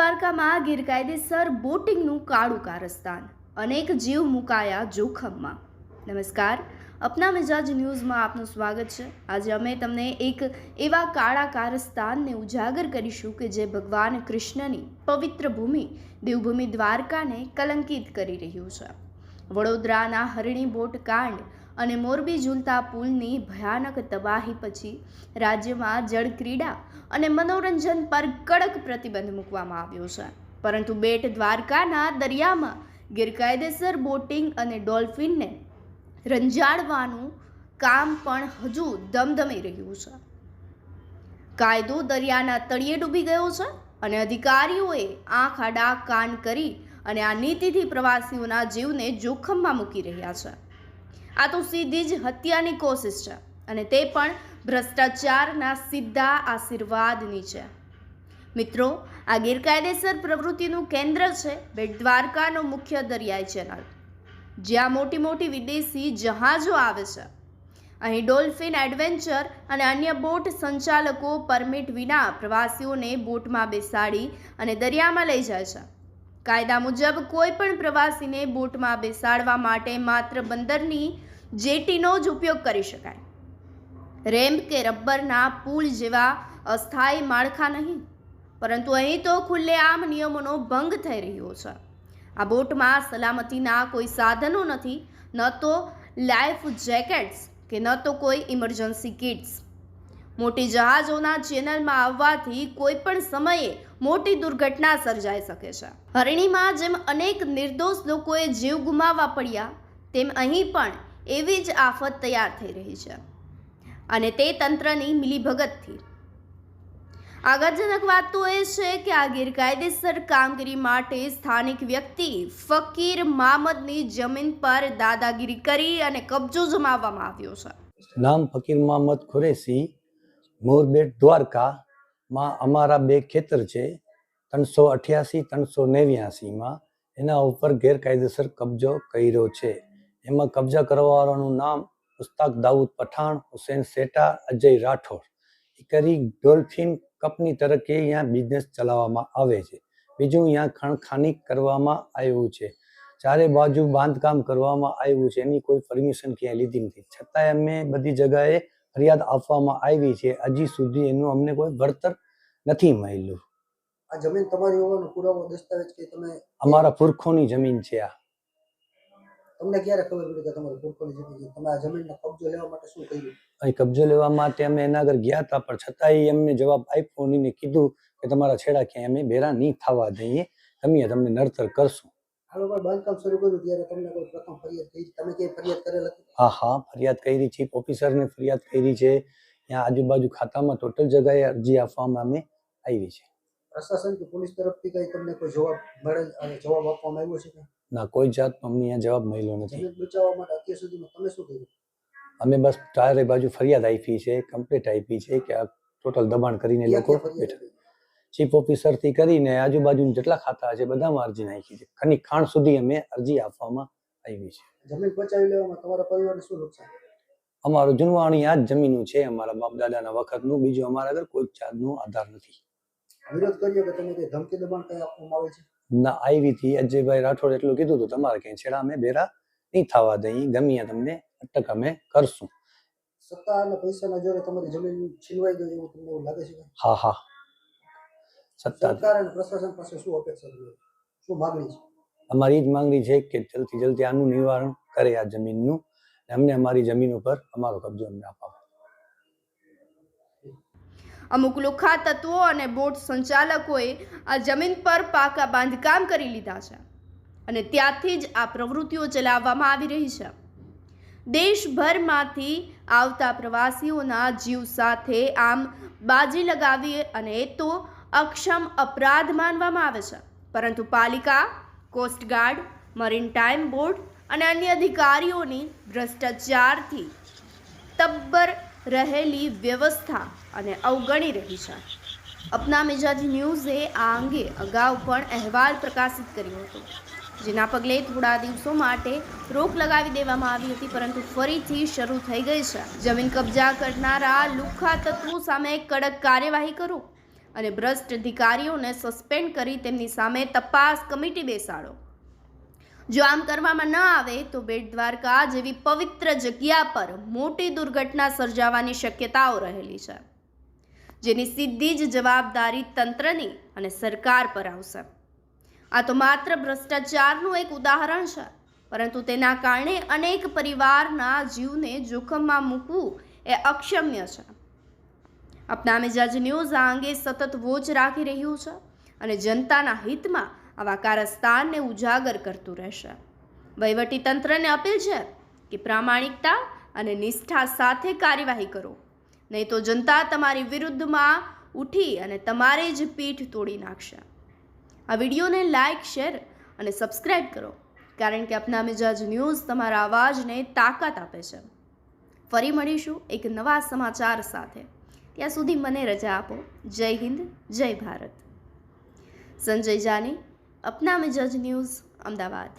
દ્વારકામાં ગેરકાયદેસર બોટિંગનું કાળું કારસ્તાન. અનેક જીવ મુકાયા જોખમમાં. નમસ્કાર. અપના મિજાજ ન્યૂઝમાં આપનું સ્વાગત છે. આજે અમે તમને એક એવા કાળા કારસ્તાનને ઉજાગર કરીશું કે જે ભગવાન કૃષ્ણની પવિત્ર ભૂમિ, દેવભૂમિ દ્વારકાને કલંકિત કરી રહ્યું છે. વડોદરાના હરણી બોટ કાંડ અને મોરબી ઝૂલતા પુલની ભયાનક તબાહી પછી રાજ્યમાં જળ ક્રીડા અને મનોરંજન પર કડક પ્રતિબંધ મૂકવામાં આવ્યો છે. પરંતુ બેટ દ્વારકાના દરિયામાં ગેરકાયદેસર બોટિંગ અને ડોલ્ફિનને રંજાડવાનું કામ પણ હજુ ધમધમી રહ્યું છે. કાયદો દરિયાના તળિયે ડૂબી ગયો છે અને અધિકારીઓએ આંખ આડા કાન કરી અને આ નીતિથી પ્રવાસીઓના જીવને જોખમમાં મૂકી રહ્યા છે. આ તો સીધી જ હત્યાની કોશિશ છે અને તે પણ ભ્રષ્ટાચારના સીધા આશીર્વાદની છે. મિત્રો, આ ગેરકાયદેસર પ્રવૃત્તિનું કેન્દ્ર છે બેટ દ્વારકાનો મુખ્ય દરિયાઈ ચેનલ. જ્યાં મોટી મોટી વિદેશી જહાજો આવે છે. અહીં ડોલ્ફિન એડવેન્ચર અને અન્ય બોટ સંચાલકો પરમિટ વિના પ્રવાસીઓને બોટમાં બેસાડી અને દરિયામાં લઈ જાય છે. કાયદા મુજબ કોઈ પણ પ્રવાસીને બોટમાં બેસાડવા માટે માત્ર બંદરની જેટીનો જ ઉપયોગ કરી શકાય. રેમ્પ કે રબ્બરના પુલ જેવા અસ્થાયી માળખા નહીં, પરંતુ અહીં તો ખુલ્લેઆમ નિયમોનો ભંગ થઈ રહ્યો છે. આ બોટમાં સલામતીના કોઈ સાધનો નથી, ન તો લાઈફ જેકેટ્સ કે ન તો કોઈ ઇમરજન્સી કિટ્સ. મોટી જહાજોના ચેનલમાં આવવાથી કોઈ પણ સમયે મોટી દુર્ઘટના સર્જાઈ શકે છે. હરણીમાં જેમ અનેક નિર્દોષ લોકોએ જીવ ગુમાવવા પડ્યા, તેમ અહીં પણ એવી જ આફત તૈયાર થઈ રહી છે. અને તે તંત્રની મિલીભગતથી. આગળજનક વાત તો એ છે કે આ ગેરકાયદેસર કામગીરી માટે સ્થાનિક વ્યક્તિ ફકીર મામદની જમીન પર દાદાગીરી કરી અને કબજો જમાવવામાં આવ્યો છે. નામ ફકીર મામદ ખુરેશી મોરબેટ દ્વારકામાં અમારા બે ખેતર છે, ત્રણસો અઠ્યાસી, ત્રણસો નેવ્યાસીમાં. એના ઉપર ગેરકાયદેસર કબજો કર્યો છે. એમાં કબજા કરવાવાળાનું નામ ઉસ્તાક દાઉદ પઠાણ, હુસેન સેટા, અજય રાઠોડ. એ કરી ડોલ્ફિન કપની તરકે અહીંયા બિઝનેસ ચલાવવામાં આવે છે. બીજું અહીંયા ખણખાની કરવામાં આવ્યું છે. ચારે બાજુ બાંધકામ કરવામાં આવ્યું છે. એની કોઈ પરમિશન ક્યાંય લીધી નથી. છતાંય અમે બધી જગાએ ફરિયાદ આપવામાં આવી છે હજી સુધી એનું અમને કોઈ વળતર નથી મળેલું આ જમીન તમારી હોવાનો પુરાવો દસ્તાવેજ કે તમે અમારા પુરખોની જમીન છે આ. તમને ક્યારે ખબર પડી કે તમારી પુરખોની જમીન છે? તમે આ જમીનનો કબજો લેવા માટે શું કર્યું? અહીં કબજો લેવા માટે અમે એના આગળ ગયા હતા પણ છતાંય એમને જવાબ આપ્યો નહીં ને કીધું કે તમારા છેડા ક્યાંય અમે ભેરા નહીં થવા દઈએ. તમે તમને નડતર કરશું. આ લોકોએ બાંધકામ શરૂ કર્યું ત્યારે તમને કોઈ પ્રથમ ફરિયાદ કરી તમે ક્યાંય ફરિયાદ કરેલ હતી? હા હા ફરિયાદ કરી છે ઓફિસરને ફરિયાદ કરી છે. ત્યાં આજુબાજુ ખાતામાં ટોટલ જગ્યાએ અરજી આપવામાં અમે આવી છે. પ્રશાસન કે પોલીસ તરફથી કઈ તમને કોઈ જવાબ મળેલ અને જવાબ આપવામાં આવ્યો છે ના કોઈ જાત અમને જવાબ મળ્યો નથી. બચાવવા માટે અત્યાર સુધીમાં તમે શું કર્યું? અમે બસ ચારે બાજુ ફરિયાદ આપી છે કમ્પ્લીટ આપી છે કે આ ટોટલ દબાણ કરીને લોકો બેઠા? ચીફ ઓફિસરથી કરીને આજુબાજુ જેટલા ખાતા છે બધામાં અરજી નાખી છે. ખની ખાણ સુધી અમે અરજી આપવામાં આવી છે. જમીન પચાવી લેવામાં તમારા પરિવારને શું નુકસાન? અમારું જૂનવાણી આ જ જમીનું છે અમારા બાપ દાદાના વખતનું. બીજું અમારા આગળ કોઈ જાતનો આધાર નથી. વિરોધ કર્યો કે તમે કઈ ધમકી દબાણ કઈ આપવામાં આવે છે? ના આવી હતી. અજયભાઈ રાઠોડ એટલું કીધું હતું તમારે ક્યાંય છેડા અમે બેરા નહીં થવા દઈ ગમીએ તમને અટક અમે કરશું. સત્તા અને પૈસાના જોરે તમારી જમીન છીનવાઈ ગઈ એવું તમને લાગે છે? હા હા. સત્તા પ્રશાસન પાસે શું અપેક્ષા શું માગણી છે? અમારી જ માંગણી છે કે જલ્દી જલ્દી આનું નિવારણ કરે આ જમીનનું અને અમને અમારી જમીન ઉપર અમારો કબજો અમને અપાવે. અમુક લોખા તત્વો અને બોટ સંચાલકોએ આ જમીન પર પાકા બાંધકામ કરી લીધા છે અને ત્યાંથી જ આ પ્રવૃત્તિઓ ચલાવવામાં આવી રહી છે. દેશભરમાંથી આવતા પ્રવાસીઓના જીવ સાથે આમ બાજી લગાવી અને એ તો અક્ષમ અપરાધ માનવામાં આવે છે. પરંતુ પાલિકા કોસ્ટગાર્ડ મરીન ટાઈમ બોર્ડ અને અન્ય અધિકારીઓની ભ્રષ્ટાચારથી તબ્બર રહેલી વ્યવસ્થા અને અવગણી રહી છે. અપના મિજાજ ન્યૂઝે આ અંગે અગાઉ પણ અહેવાલ પ્રકાશિત કર્યો હતો, જેના પગલે થોડા દિવસો માટે રોક લગાવી દેવામાં આવી હતી, પરંતુ ફરીથી શરૂ થઈ ગઈ છે. જમીન કબજા કરનારા લુખ્ખા તત્વો સામે કડક કાર્યવાહી કરો. અને ભ્રષ્ટ અધિકારીઓને સસ્પેન્ડ કરી તેમની સામે તપાસ કમિટી બેસાડો. જો આમ કરવામાં ન આવે, તો બેટ દ્વારકા જેવી પવિત્ર જગ્યા પર મોટી દુર્ઘટના સર્જાવાની શક્યતાઓ રહેલી છે, જેની સીધી જ જવાબદારી તંત્રની અને સરકાર પર આવશે. આ તો માત્ર ભ્રષ્ટાચારનું એક ઉદાહરણ છે, પરંતુ તેના કારણે અનેક પરિવારના જીવને જોખમમાં મૂકવું એ અક્ષમ્ય છે. અપના મિજાજ ન્યૂઝ આ અંગે સતત વોચ રાખી રહ્યું છે અને જનતાના હિતમાં આવા કારસ્તાનને ઉજાગર કરતું રહેશે. તંત્રને અપીલ છે કે પ્રામાણિકતા અને નિષ્ઠા સાથે કાર્યવાહી કરો. નહીં તો જનતા તમારી વિરુદ્ધમાં ઉઠી અને તમારી જ પીઠ તોડી નાખશે. આ વિડીયોને લાઇક શેર અને સબસ્ક્રાઇબ કરો, કારણ કે અપના મિજાજ ન્યૂઝ તમારા અવાજને તાકાત આપે છે. ફરી મળીશું એક નવા સમાચાર સાથે. ત્યાં સુધી મને રજા આપો. જય હિન્દ, જય ભારત. સંજય જાની અપના મિજાજ ન્યૂઝ, અમદાવાદ.